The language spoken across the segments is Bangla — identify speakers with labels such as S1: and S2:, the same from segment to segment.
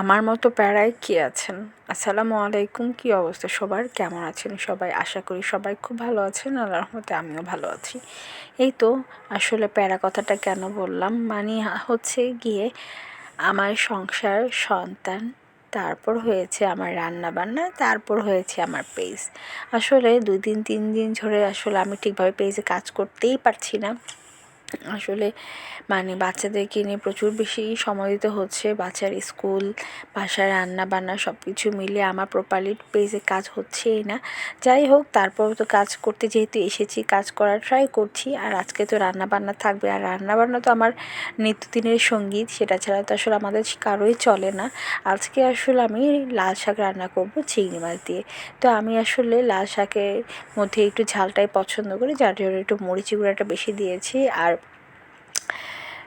S1: আমার মতো প্যারায় কে আছেন? আসসালামু আলাইকুম, কী অবস্থা সবার? কেমন আছেন সবাই? আশা করি সবাই খুব ভালো আছেন আল্লাহর রহমতে আমিও ভালো আছি। এই তো আসলে প্যারা কথাটা কেন বললাম? মানে হচ্ছে গিয়ে আমার সংসার, সন্তান, তারপর হয়েছে আমার রান্না বান্না তারপর হয়েছে আমার পেজ। আসলে দুই দিন, তিন দিন ধরে আসলে আমি ঠিকভাবে পেজে কাজ করতেই পারছি না। আসলে মানে বাচ্চাদেরকে নিয়ে প্রচুর বেশি সময় দিতে হচ্ছে। বাচ্চার স্কুল বাসায় রান্না বান্না সব কিছু মিলিয়ে আমার প্রপারলি পেজে কাজ হচ্ছেই না। যাই হোক, তারপর তো কাজ করতে যেহেতু এসেছি, কাজ করার ট্রাই করছি। আর আজকে তো রান্না বান্না থাকবে। আর রান্না বান্না তো আমার নিত্যদিনের সংগীত, সেটা ছাড়া তো আসলে আমাদের কারোই চলে না। আজকে আসলে আমি লাল শাক রান্না করব চিংড়ি মাছ দিয়ে। তো আমি আসলে লাল শাকের মধ্যে একটু ঝালটাই পছন্দ করি। যার জন্য একটু মরিচি গুঁড়াটা বেশি দিয়েছি। আর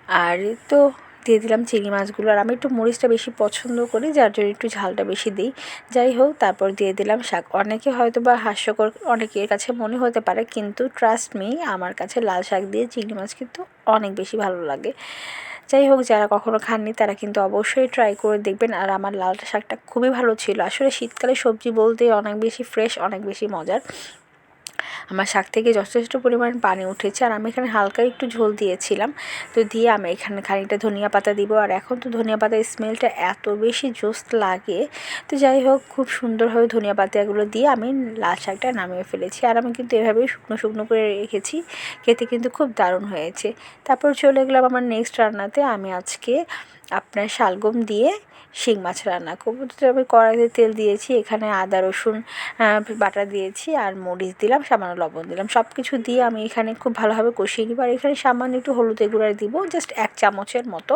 S1: আর তো দিয়ে দিলাম চিংড়ি মাছগুলো। আর আমি একটু মরিচটা বেশি পছন্দ করি, যার জন্য একটু ঝালটা বেশি দিই। যাই হোক, তারপর দিয়ে দিলাম শাক। অনেকে হয়তো বা হাস্যকর, অনেকের কাছে মনে হতে পারে, কিন্তু ট্রাস্ট মি আমার কাছে লাল শাক দিয়ে চিংড়ি মাছ কিন্তু অনেক বেশি ভালো লাগে। যাই হোক, যারা কখনো খাননি, তারা কিন্তু অবশ্যই ট্রাই করে দেখবেন। আর আমার লাল শাকটা খুবই ভালো ছিল। আসলে শীতকালে সবজি বলতে অনেক বেশি ফ্রেশ অনেক বেশি মজার। আমার শাক থেকে যথেষ্ট পরিমাণ পানি উঠেছে আর আমি এখানে হালকা একটু ঝোল দিয়েছিলাম। তো দিয়ে আমি এখানে খানিকটা ধনিয়া পাতা দিব আর এখন তো ধনিয়া পাতার স্মেলটা এত বেশি জোস লাগে। তো যাই হোক, খুব সুন্দরভাবে ধনিয়া পাতাগুলো দিয়ে আমি লাল শাকটা নামিয়ে ফেলেছি আর আমি কিন্তু এভাবেই শুকনো শুকনো করে রেখেছি। খেতে কিন্তু খুব দারুণ হয়েছে। তারপর চলে গেলাম আমার নেক্সট রান্নাতে। আমি আজকে আপনার শালগম দিয়ে শিং মাছ রান্না করব। তো আমি কড়াইতে তেল দিয়েছি, এখানে আদা, রসুন বাটা দিয়েছি আর মরিচ দিলাম, সামান্য লবণ দিলাম। সব কিছু দিয়ে আমি এখানে খুব ভালোভাবে কষিয়ে নিব। আর এখানে সামান্য একটু হলুদের গুঁড়া দিব জাস্ট এক চামচের মতো।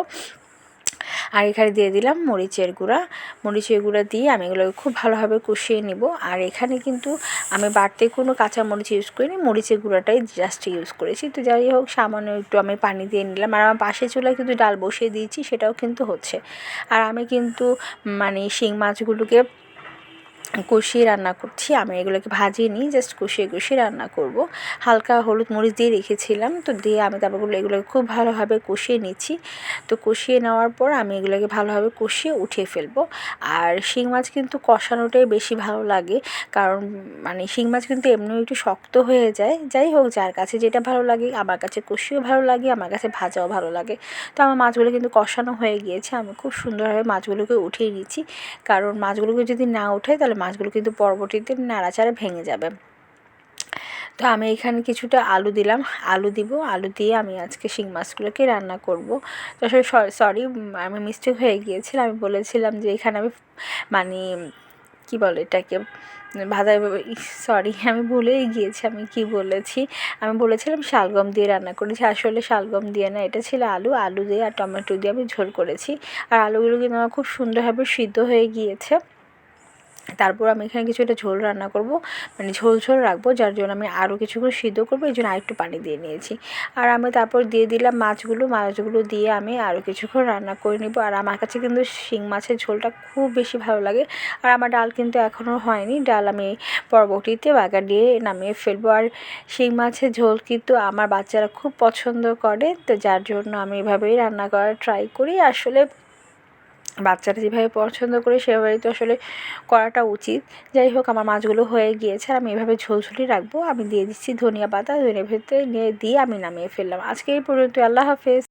S1: আর এখানে দিয়ে দিলাম মরিচের গুঁড়া। মরিচের গুঁড়া দিয়ে আমি এগুলোকে খুব ভালোভাবে কষিয়ে নিব। আর এখানে কিন্তু আমি বাড়তে কোনো কাঁচা মরিচ ইউজ করিনি, মরিচের গুঁড়াটাই জাস্ট ইউজ করেছি। তো যাই হোক, সামান্য একটু আমি পানি দিয়ে নিলাম। আর আমার পাশে চুলায় কিন্তু ডাল বসিয়ে দিয়েছি, সেটাও কিন্তু হচ্ছে। আর আমি কিন্তু মানে শিং মাছগুলোকে কষিয়ে রান্না করছি। আমি এগুলোকে ভাজিয়ে নিই জাস্ট কষিয়ে কষিয়ে রান্না করব। হালকা হলুদ মরিচ দিয়ে রেখেছিলাম, তো দিয়ে আমি তারপরগুলো এগুলোকে খুব ভালোভাবে কষিয়ে নিচ্ছি। তো কষিয়ে নেওয়ার পর আমি এগুলোকে ভালোভাবে কষিয়ে উঠিয়ে ফেলব। আর শিং মাছ কিন্তু কষানোটাই বেশি ভালো লাগে, কারণ মানে শিং মাছ কিন্তু এমনিও একটু শক্ত হয়ে যায়। যাই হোক, যার কাছে যেটা ভালো লাগে, আমার কাছে কষিয়েও ভালো লাগে, আমার কাছে ভাজাও ভালো লাগে। তো আমার মাছগুলো কিন্তু কষানো হয়ে গিয়েছে, আমি খুব সুন্দরভাবে মাছগুলোকে উঠিয়ে নিচ্ছি। কারণ মাছগুলোকে যদি না উঠাই, তাহলে মাছগুলো কিন্তু পরবর্তীতে নাড়াচাড়া ভেঙে যাবে। তো আমি এখানে কিছুটা আলু দিলাম। আলু দিব। আলু দিয়ে আমি আজকে শিং মাছগুলোকে রান্না করব। তো আসলে সরি আমি মিস্টেক হয়ে গিয়েছিলাম আমি বলেছিলাম যে এখানে আমি মানে কি বলে এটাকে, ভাজা সরি আমি ভুলেই গিয়েছি আমি কি বলেছি। আমি বলেছিলাম শালগম দিয়ে রান্না করেছি। আসলে শালগম দিয়ে না, এটা ছিল আলু। আলু দিয়ে আর টমেটো দিয়ে আমি ঝোল করেছি। আর আলুগুলো কিন্তু আমার খুব সুন্দরভাবে সিদ্ধ হয়ে গিয়েছে। তারপর আমি এখানে কিছু একটা ঝোল রান্না করব। মানে ঝোল ঝোল রাখব, যার জন্য আমি আরও কিছুগুলো সিদ্ধ করব, এই জন্য আরেকটু পানি দিয়ে নিয়েছি। আর আমি তারপর দিয়ে দিলাম মাছগুলো মাছগুলো দিয়ে আমি আরও কিছুক্ষণ রান্না করে নিব। আর আমার কাছে কিন্তু শিং মাছের ঝোলটা খুব বেশি ভালো লাগে। আর আমার ডাল কিন্তু এখনও হয়নি, ডাল আমি পরবর্তীতে বাগা দিয়ে নামিয়ে ফেলব। আর শিং মাছের ঝোল কিন্তু আমার বাচ্চারা খুব পছন্দ করে, তো যার জন্য আমি এভাবেই রান্না করার ট্রাই করি। আসলে বাচ্চারা যেভাবে পছন্দ করে সেভাবেই তো আসলে করাটা উচিত। যাই হোক, আমার মাছগুলো হয়ে গিয়েছে, আর আমি এভাবে ঝোলঝুলি রাখব। আমি দিয়ে দিচ্ছি ধনিয়া পাতা, ধনিয়া ভেতরে নিয়ে দিয়ে আমি নামিয়ে ফেললাম। আজকে এই পর্যন্ত আল্লাহ হাফেজ।